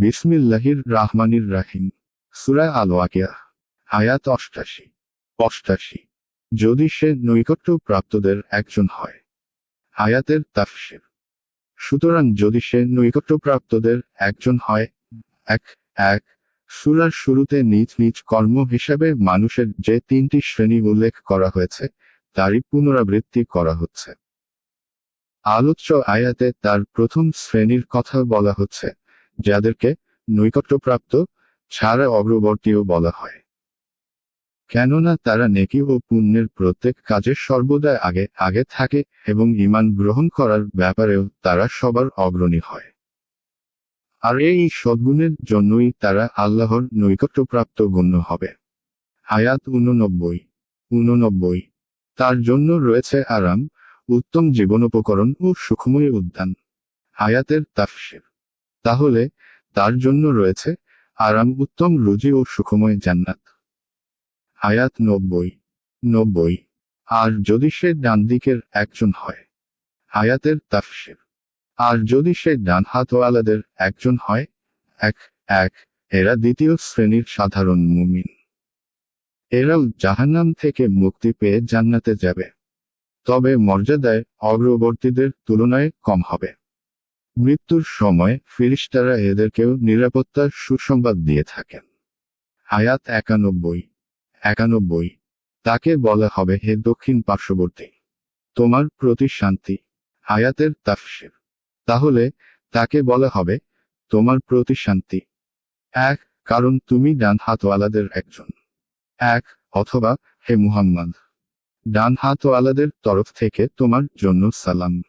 বিসমিল্লাহির রাহমানির রাহিম। সুরা আল ওয়াকিয়া আয়াত অষ্টাশি। অষ্টাশি। যদি সে নৈকট্য প্রাপ্তদের একজন হয়, আয়াতের তাফসির। সুতরাং যদি সে নৈকট্যপ্রাপ্তদের একজন হয়, এক এক, সুরার শুরুতে নিজ নিজ কর্ম হিসাবে মানুষের যে তিনটি শ্রেণি উল্লেখ করা হয়েছে, তারই পুনরাবৃত্তি করা হচ্ছে। আলোচ্য আয়াতে তার প্রথম শ্রেণির কথা বলা হচ্ছে যাদেরকে নৈকট্যপ্রাপ্ত ছাড়া অগ্রবর্তীও বলা হয়। কেননা তারা নেকি ও পুণ্যের প্রত্যেক কাজে সর্বদা আগে আগে থাকে এবং ঈমান গ্রহণ করার ব্যাপারেও তারা সবার অগ্রণী হয়। আর এই সদ্গুণের জন্যই তারা আল্লাহর নৈকট্যপ্রাপ্ত গণ্য হবে। আয়াত উননব্বই উননব্বই তার জন্য রয়েছে আরাম, উত্তম জীবনোপকরণ ও সুখময় উদ্যান। আয়াতের তাফসির। তাহলে তার জন্য রয়েছে আরাম উত্তম রুজি ও সুখময় জান্নাত। আয়াত নব্বই নব্বই। আর যদি সে ডান দিকের একজন হয়, আয়াতের তাফসির। আর যদি সে ডান হাতওয়ালাদের একজন হয়, এক এক, এরা দ্বিতীয় শ্রেণির সাধারণ মুমিন। এরাও জাহান্নাম থেকে মুক্তি পেয়ে জান্নাতে যাবে। তবে মর্যাদায় অগ্রবর্তীদের তুলনায় কম হবে। মৃত্যুর সময় ফিরিস্তারা এদেরকেও নিরাপত্তার সুসংবাদ দিয়ে থাকেন। আয়াত একানব্বই। একানব্বই। তাকে বলা হবে হে দক্ষিণ পার্শ্ববর্তী, তোমার প্রতি শান্তি। আয়াতের তাফসির। তাহলে তাকে বলা হবে তোমার প্রতি শান্তি। এক, কারণ তুমি ডান হাতওয়ালাদের একজন। এক, অথবা হে মুহাম্মদ ডান হাতওয়ালাদের তরফ থেকে তোমার জন্য সালাম।